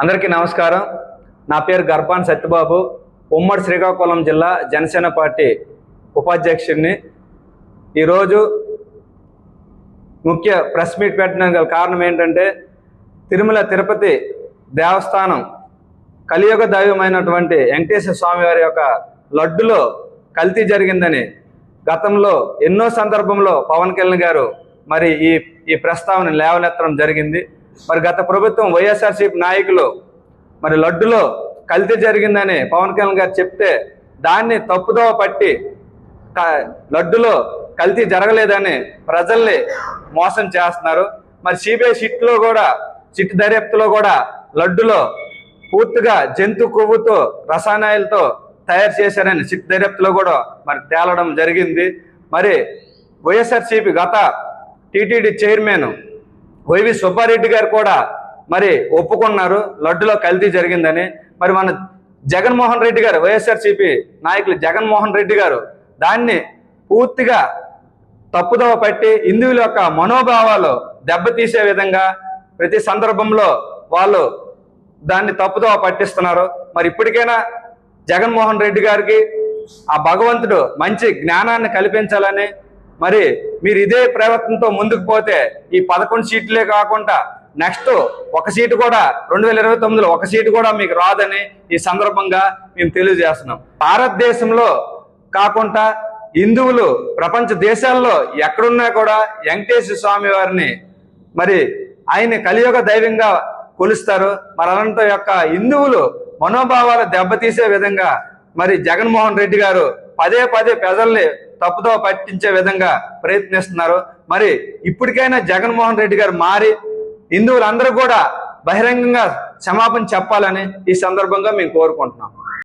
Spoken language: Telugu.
అందరికీ నమస్కారం. నా పేరు గర్భాన్ సత్యబాబు. ఉమ్మడి శ్రీకాకుళం జిల్లా జనసేన పార్టీ ఉపాధ్యక్షుడిని. ఈరోజు ముఖ్య ప్రెస్ మీట్ పెట్టడానికి గల కారణం ఏంటంటే తిరుమల తిరుపతి దేవస్థానం కలియుగ దైవమైనటువంటి వెంకటేశ్వర స్వామి వారి యొక్క లడ్డులో కల్తీ జరిగిందని గతంలో ఎన్నో సందర్భంలో పవన్ కళ్యాణ్ గారు మరి ఈ ఈ ప్రస్తావన లేవనెత్తడం జరిగింది. మరి గత ప్రభుత్వం వైఎస్ఆర్సీపీ నాయకులు మరి లడ్డులో కల్తీ జరిగిందని పవన్ కళ్యాణ్ గారు చెప్తే దాన్ని తప్పుదోవ పట్టి లడ్డులో కల్తీ జరగలేదని ప్రజల్ని మోసం చేస్తున్నారు. మరి సిబిఐ సిట్లో కూడా సిట్ దర్యాప్తులో కూడా లడ్డులో పూర్తిగా జంతు కొవ్వుతో రసాయనాలతో తయారు చేశారని సిట్ దర్యాప్తులో కూడా మరి తేలడం జరిగింది. మరి వైఎస్ఆర్సీపీ గత టీటీడీ చైర్మన్ వైవి సుబ్బారెడ్డి గారు కూడా మరి ఒప్పుకున్నారు. లడ్డులో కల్తీ జరిగిందని. మరి మన జగన్మోహన్ రెడ్డి గారు వైఎస్ఆర్సీపీ నాయకులు జగన్మోహన్ రెడ్డి గారు దాన్ని పూర్తిగా తప్పుదోవ పట్టి హిందువుల యొక్క మనోభావాలు దెబ్బతీసే విధంగా ప్రతి సందర్భంలో వాళ్ళు దాన్ని తప్పుదోవ పట్టిస్తున్నారు. మరి ఇప్పటికైనా జగన్మోహన్ రెడ్డి గారికి ఆ భగవంతుడు మంచి జ్ఞానాన్ని కల్పించాలని మరి మీరు ఇదే ప్రయత్నంతో ముందుకు పోతే ఈ పదకొండు సీట్లే కాకుండా నెక్స్ట్ ఒక సీటు కూడా రెండు వేల ఇరవై తొమ్మిదిలో ఒక సీటు కూడా మీకు రాదని ఈ సందర్భంగా మేము తెలియజేస్తున్నాం. భారతదేశంలో కాకుండా హిందువులు ప్రపంచ దేశాల్లో ఎక్కడున్నా కూడా వెంకటేశ్వర స్వామి వారిని మరి ఆయన కలియుగ దైవంగా కొలుస్తారు. మరి అలాంటి యొక్క హిందువులు మనోభావాలు దెబ్బతీసే విధంగా మరి జగన్మోహన్ రెడ్డి గారు పదే పదే ప్రజల్ని తప్పుదో పట్టించే విధంగా ప్రయత్నిస్తున్నారు. మరి ఇప్పటికైనా జగన్మోహన్ రెడ్డి గారు మారి హిందువులందరూ కూడా బహిరంగంగా క్షమాపణ చెప్పాలని ఈ సందర్భంగా మేము కోరుకుంటున్నాం.